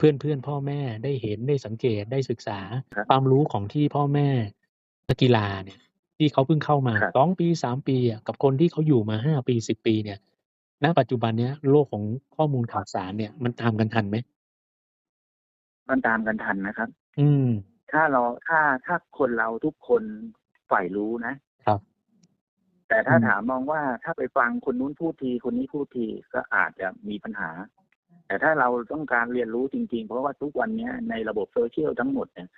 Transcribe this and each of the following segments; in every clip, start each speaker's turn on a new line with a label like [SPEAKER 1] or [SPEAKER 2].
[SPEAKER 1] เพื่อนๆพ่อแม่ได้เห็นได้สังเกตได้ศึกษา
[SPEAKER 2] ครับ
[SPEAKER 1] ความรู้ของที่พ่อแม่นักกีฬาเนี่ย ที่เขาเพิ่งเข้ามา
[SPEAKER 2] ครับ
[SPEAKER 1] 2ปี3ปีอะกับคนที่เขาอยู่มา5ปี10ปีเนี่ยณปัจจุบันเนี้ยโลกของข้อมูลข่าวสารเนี่ยมันตามกันทันไหม?
[SPEAKER 2] มันตามกันทันนะครับ
[SPEAKER 1] อืม
[SPEAKER 2] ถ้าเราถ้าถ้าคนเราทุกคนใฝ่รู้นะ
[SPEAKER 1] ครับ
[SPEAKER 2] แต่ถ้า
[SPEAKER 1] อืม
[SPEAKER 2] ถามมองว่าถ้าไปฟังคนนู้นพูดที คนนี้พูดทีก็อาจจะมีปัญหา แต่ถ้าเราต้องการเรียนรู้จริง ๆ เพราะว่าทุกวันเนี้ยในระบบ social ทั้งหมดเนี่ย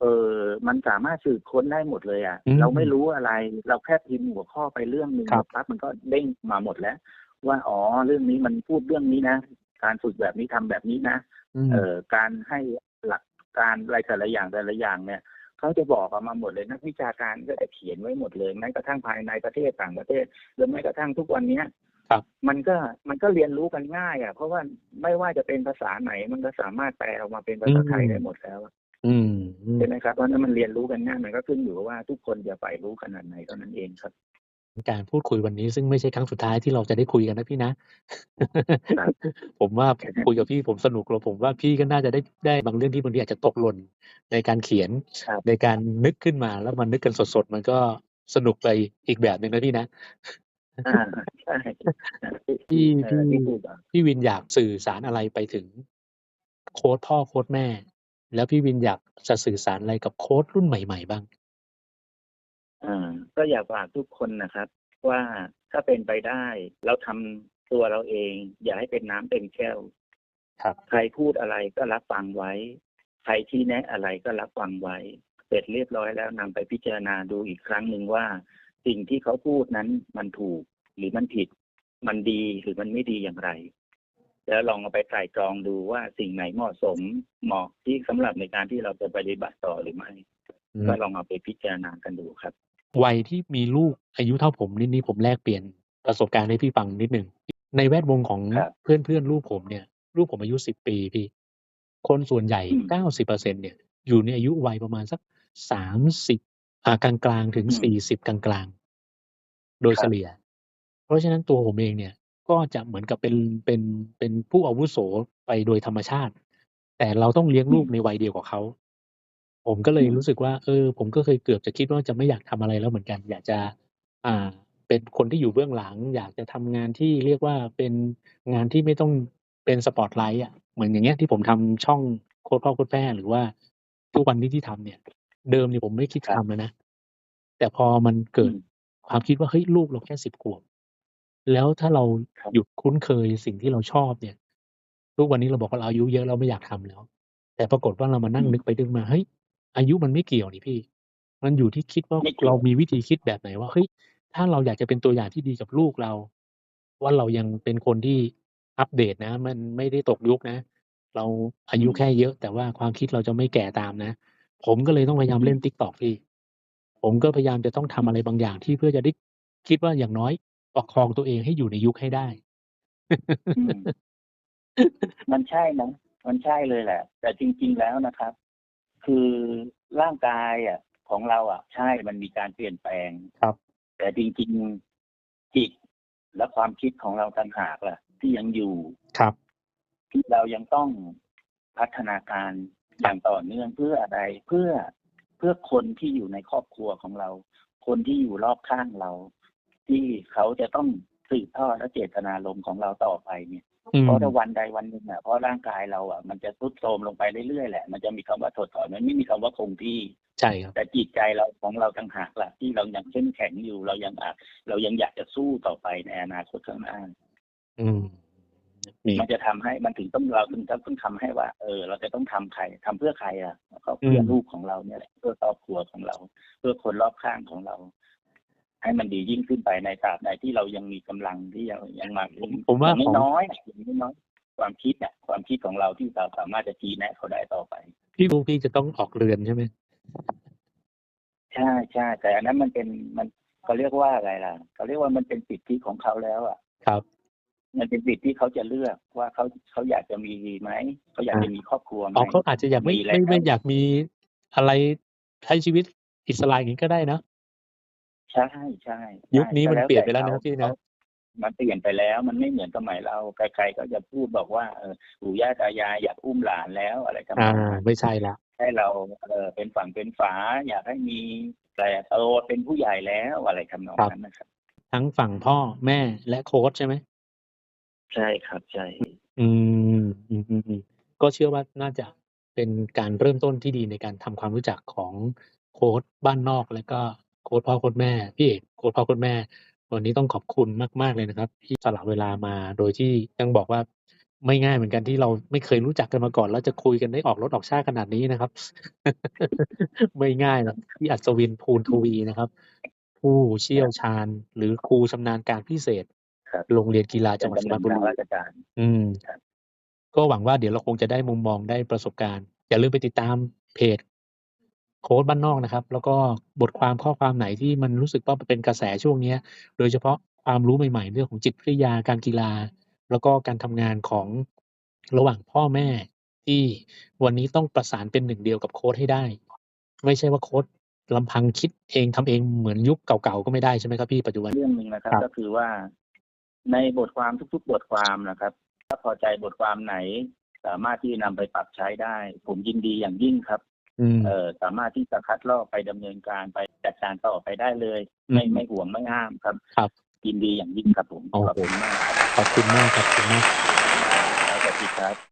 [SPEAKER 2] เอ่อมันสามารถสืบค้นได้หมดเลยอะ
[SPEAKER 1] อืม
[SPEAKER 2] เราไม่รู้อะไร เราแค่พิมพ์หัวข้อไปเรื่องหนึ่ง
[SPEAKER 1] ครับ
[SPEAKER 2] ปั๊บมันก็เด้งมาหมดแล้ว ว่าอ๋อเรื่องนี้มันพูดเรื่องนี้นะ การฝึกแบบนี้ทำแบบนี้นะ
[SPEAKER 1] อืม
[SPEAKER 2] เอ่อการให้หลักการอะไรแต่ละอย่างแต่ละอย่างเนี่ยเขาจะบอกออกมาหมดเลยนักวิชาการก็จะเขียนไว้หมดเลยแม้กระทั่งภายในประเทศต่างประเทศหรือแม้กระทั่งทุกวันเนี้ย
[SPEAKER 1] ครับ
[SPEAKER 2] มันก็มันก็เรียนรู้กันง่ายอะเพราะว่าไม่ว่าจะเป็นภาษาไหน มันก็สามารถแปลออกมาเป็นภาษาไทยได้หมดแล้วอะ
[SPEAKER 1] อืมอืม
[SPEAKER 2] ใช่ไหมครับเพราะฉะนั้นมันเรียนรู้กันง่ายมันก็ขึ้นอยู่กับว่าทุกคนจะใฝ่รู้ขนาดไหนเท่านั้นเองครับ
[SPEAKER 1] การพูดคุยวันนี้ซึ่งไม่ใช่ครั้งสุดท้ายที่เราจะได้คุยกันนะพี่นะ
[SPEAKER 2] ครับ
[SPEAKER 1] ผมว่าผมคุยกับพี่ผมสนุกแล้วผมว่าพี่ก็น่าจะได้ได้บางเรื่องที่บางทีอาจจะตกหล่นในการเขียน
[SPEAKER 2] ครับ
[SPEAKER 1] ในการนึกขึ้นมาแล้วมานึกกันสดๆมันก็สนุกไปอีกแบบหนึ่งนะพี่นะ
[SPEAKER 2] อาใช่
[SPEAKER 1] พี่พี่พี่วินอยากสื่อสารอะไรไปถึง โค้ชพ่อโค้ชแม่ แล้วพี่วินอยากจะสื่อสารอะไรกับโค้ชรุ่นใหม่ๆบ้าง?
[SPEAKER 2] อ่าก็อยากฝากทุกคนนะครับ ว่าถ้าเป็นไปได้ เราทำตัวเราเอง อย่าให้เป็นน้ำเต็มแก้ว
[SPEAKER 1] ครับ
[SPEAKER 2] ใครพูดอะไรก็รับฟังไว้ ใครชี้แนะอะไรก็รับฟังไว้ เสร็จเรียบร้อยแล้วนำไปพิจารณาดูอีกครั้งหนึ่งว่า สิ่งที่เขาพูดนั้นมันถูกหรือมันผิด มันดีหรือมันไม่ดีอย่างไร แล้วลองเอาไปไตร่ตรองดูว่าสิ่งไหนเหมาะสมเหมาะที่สำหรับในการที่เราจะปฏิบัติต่อหรือไม่
[SPEAKER 1] อืม
[SPEAKER 2] ก็ลองเอาไปพิจารณากันดูครับ
[SPEAKER 1] วัยที่มีลูกอายุเท่าผมนี่นี่ผมแลกเปลี่ยนประสบการณ์ให้พี่ฟังนิดหนึ่งในแวดวงของ
[SPEAKER 2] ครับ
[SPEAKER 1] เพื่อนๆลูกผมเนี่ยลูกผมอายุ10ปีพี่ คนส่วนใหญ่
[SPEAKER 2] อืม
[SPEAKER 1] 90%เนี่ยอยู่ในอายุวัยประมาณสัก 30อ่ากลางๆถึง
[SPEAKER 2] อืม
[SPEAKER 1] 40กลางๆโดย
[SPEAKER 2] ครั
[SPEAKER 1] เฉ
[SPEAKER 2] บ
[SPEAKER 1] ลี่ย เพราะฉะนั้นตัวผมเองเนี่ย ก็จะเหมือนกับเป็นเป็นเป็นผู้อาวุโสไปโดยธรรมชาติ แต่เราต้องเลี้ยง
[SPEAKER 2] อื
[SPEAKER 1] ลูก
[SPEAKER 2] ม
[SPEAKER 1] ในวัยเดียวกับเขาผมก็เล
[SPEAKER 2] อื
[SPEAKER 1] ย
[SPEAKER 2] ม
[SPEAKER 1] รู้สึกว่า เออ ผมก็เคยเกือบจะคิดว่าจะไม่อยากทำอะไรแล้วเหมือนกัน อยากจะ อ่า เป็นคนที่อยู่เบื้องหลัง อยากจะทำงานที่เรียกว่าเป็นงานที่ไม่ต้องเป็น spotlight อะเหมือนอย่างเงี้ยที่ผมทำช่องโค้ชพ่อโค้ชแม่หรือว่าทุกวันนี้ที่ทำเนี่ย เดิมเนี่ยผมไม่คิด
[SPEAKER 2] ครั
[SPEAKER 1] ทำ
[SPEAKER 2] บ
[SPEAKER 1] เลยนะ แต่พอมันเก
[SPEAKER 2] อืิ
[SPEAKER 1] ด
[SPEAKER 2] ม
[SPEAKER 1] ความคิดว่าเฮ้ยลูกเราแค่10ขวบ แล้วถ้าเรา
[SPEAKER 2] ครับ
[SPEAKER 1] หยุดคุ้นเคยสิ่งที่เราชอบเนี่ย ทุกวันนี้เราบอกว่าเราอายุเยอะเราไม่อยากทำแล้ว แต่ปรากฏว่าเรามานั่
[SPEAKER 2] อื
[SPEAKER 1] ง
[SPEAKER 2] ม
[SPEAKER 1] นึกไปนึกมาเฮ้ยอายุมันไม่เกี่ยวนี่พี่ มันอยู่ที่คิดว่า
[SPEAKER 2] ไม่เกี่
[SPEAKER 1] เรา
[SPEAKER 2] ยว
[SPEAKER 1] มีวิธีคิดแบบไหนว่าเฮ้ยถ้าเราอยากจะเป็นตัวอย่างที่ดีกับลูกเรา ว่าเรายังเป็นคนที่อัปเดตนะ มันไม่ได้ตกยุคนะ เราอา
[SPEAKER 2] อื
[SPEAKER 1] ยุ
[SPEAKER 2] ม
[SPEAKER 1] แค่เยอะ แต่ว่าความคิดเราจะไม่แก่ตามนะ ผมก็เลยต้องพยายา
[SPEAKER 2] อื
[SPEAKER 1] มเล่น
[SPEAKER 2] ม
[SPEAKER 1] TikTok พี่ ผมก็พยายามจะต้อง
[SPEAKER 2] อื
[SPEAKER 1] ทำ
[SPEAKER 2] ม
[SPEAKER 1] อะไรบางอย่างที่เพื่อจะได้ คิดว่าอย่างน้อยประคองตัวเองให้อยู่ในยุคให้ได้
[SPEAKER 2] อืม มันใช่นะมันใช่เลยแหละ แต่จริง ๆ แล้วนะครับ คือร่างกายอะของเราอะใช่มันมีการเปลี่ยนแปลง
[SPEAKER 1] ครับ
[SPEAKER 2] แต่จริง ๆ จิตและความคิดของเราต่างหากล่ะ ที่ยังอยู่
[SPEAKER 1] ครับ
[SPEAKER 2] ที่เรายังต้องพัฒนาการ อ
[SPEAKER 1] ครั
[SPEAKER 2] ย่า
[SPEAKER 1] บ
[SPEAKER 2] งต่อเนื่องเพื่ออะไรเพื่อเพื่อคนที่อยู่ในครอบครัวของเรา คนที่อยู่รอบข้างเรา ที่เขาจะต้องสืบทอดและเจตนารมณ์ของเราต่อไปเนี่ย
[SPEAKER 1] อื
[SPEAKER 2] เพ
[SPEAKER 1] ม
[SPEAKER 2] ราะถ้าวันใดวันหนึ่งอะเพราะร่างกายเราอะมันจะทรุดโทรมลงไปเรื่อยๆแหละมันจะมีคำว่าถดถอยมันไม่มีคำว่าคงที่
[SPEAKER 1] ใช่ครับ
[SPEAKER 2] แต่จิตใจเราของเราต่างหากล่ะที่เรายังเข้มแข็งอยู่เรายังอาจเรายังอยากจะสู้ต่อไปในอนาคตข้างหน้า
[SPEAKER 1] อืม มี
[SPEAKER 2] มันจะทำให้มันถึงต้องเราถึงจะต้องทำให้ว่า เออ เราจะต้องทำใครทำเพื่อใครอะก็
[SPEAKER 1] อื
[SPEAKER 2] เพื่อ
[SPEAKER 1] ม
[SPEAKER 2] ลูกของเราเนี่ยแหละเพื่อครอบครัวของเรา เพื่อคนรอบข้างของเรา ให้มันดียิ่งขึ้นไปในตราบใดที่เรายังมีกำลังที่ยังยังมา
[SPEAKER 1] ผมผมว่า
[SPEAKER 2] อย่าง
[SPEAKER 1] ของ
[SPEAKER 2] น้อยๆอะอย่างน้อยๆความคิดอะความคิดของเราที่เราสามารถจะชี้แนะเขาได้ต่อไป
[SPEAKER 1] พี่บุ๊กพี่จะต้องออกเรือนใช่ไหม?
[SPEAKER 2] ใช่ๆแต่อันนั้นมันเป็นมันเขาเรียกว่าอะไรล่ะเขาเรียกว่ามันเป็นสิทธิของเขาแล้วอะ
[SPEAKER 1] ครับ
[SPEAKER 2] มันเป็นสิทธิ์ที่เขาจะเลือกว่าเขาเขาอยากจะมีไหมเขาอยาก
[SPEAKER 1] อา
[SPEAKER 2] จะมีครอบครัวไหม
[SPEAKER 1] อ๋อเขาอาจจะอยากไม่
[SPEAKER 2] มีแล้
[SPEAKER 1] ไม่
[SPEAKER 2] ว
[SPEAKER 1] ไม่อยากมีอะไรใช้ชีวิตอิสระอย่างงี้ก็ได้เนาะ
[SPEAKER 2] ใช่ๆ
[SPEAKER 1] ยุค
[SPEAKER 2] ใช่
[SPEAKER 1] นี้
[SPEAKER 2] ก็
[SPEAKER 1] มัน
[SPEAKER 2] แล้ว
[SPEAKER 1] เปลี่
[SPEAKER 2] แต่
[SPEAKER 1] ยนไปแล้ว
[SPEAKER 2] เขา
[SPEAKER 1] นะพี่
[SPEAKER 2] เขา
[SPEAKER 1] นะ
[SPEAKER 2] มันเปลี่ยนไปแล้วมันไม่เหมือนสมัยเราใครๆก็จะพูดบอกว่าเออปู่ย่าตายายอยากอุ้มหลานแล้วอะไรทำน
[SPEAKER 1] อ่า
[SPEAKER 2] องนั้น
[SPEAKER 1] ไม่ใช่ละ
[SPEAKER 2] ให้เราเออเป็นฝั่งเป็นฝา อยากให้มีแต่โตเป็นผู้ใหญ่แล้วอะไรทำนองนั้นนะครับ
[SPEAKER 1] ทั้งฝั่งพ่อแม่และโค้ชใช่ไหม
[SPEAKER 2] ใช่ครับ ใช่
[SPEAKER 1] อืมอืมอืมอืมก็เชื่อว่าน่าจะเป็นการเริ่มต้นที่ดีในการทำความรู้จักของโค้ชบ้านนอก และก็โค้ชพ่อโค้ชแม่พี่เอกโค้ชพ่อโค้ชแม่ วันนี้ต้องขอบคุณมาก ๆเลยนะครับ ที่สละเวลามาโดยที่ต้องบอกว่าไม่ง่ายเหมือนกันที่เราไม่เคยรู้จักกันมาก่อนแล้วจะคุยกันได้ออกรถออกชาติขนาดนี้นะครับ ไม่ง่ายหรอกพี่อัศวินภูลทวีนะครับ ผู้เชี่ยวชาญหรือครูชำนาญการพิเศษ โรงเรียนกีฬา
[SPEAKER 2] เป็
[SPEAKER 1] จัง
[SPEAKER 2] น
[SPEAKER 1] หวัดสุ
[SPEAKER 2] กำ
[SPEAKER 1] พร
[SPEAKER 2] ลั
[SPEAKER 1] รงณบุ
[SPEAKER 2] ทาง
[SPEAKER 1] รี
[SPEAKER 2] ราชการ
[SPEAKER 1] อืม
[SPEAKER 2] ครับ
[SPEAKER 1] ก็หวังว่าเดี๋ยวเราคงจะได้มุมมองได้ประสบการณ์ อย่าลืมไปติดตามเพจโค้ดบ้านนอกนะครับ แล้วก็บทความข้อความไหนที่มันรู้สึกว่าเป็นกระแสช่วงเนี้ย โดยเฉพาะความรู้ใหม่ๆ เรื่องของจิตวิทยาการกีฬา แล้วก็การทำงานของระหว่างพ่อแม่ ที่วันนี้ต้องประสานเป็นหนึ่งเดียวกับโค้ดให้ได้ ไม่ใช่ว่าโค้ดลำพังคิดเองทำเองเหมือนยุคเก่าๆก็ไม่ได้ใช่ไหมครับพี่ปัจจุบัน
[SPEAKER 2] เรื่องหนึ่งนะครับ
[SPEAKER 1] ครับ
[SPEAKER 2] ก็คือว่า ในบทความทุก ๆ บทความนะครับ ถ้าพอใจบทความไหน สามารถที่นำไปปรับใช้ได้ ผมยินดีอย่างยิ่งครับ
[SPEAKER 1] อืม
[SPEAKER 2] เออสามารถที่จะคัดลอกไปดำเนินการไปจัดการต่อไปได้เลย
[SPEAKER 1] อืม
[SPEAKER 2] ไม่ไม่ห่วงไม่ห้ามครับ
[SPEAKER 1] ครับ
[SPEAKER 2] ยินดีอย่างยิ่งครับผม
[SPEAKER 1] โอ้โห
[SPEAKER 2] ขอบคุณมากครับ
[SPEAKER 1] ขอบคุณมากครับขอบคุณมาก
[SPEAKER 2] สวัสดีครับ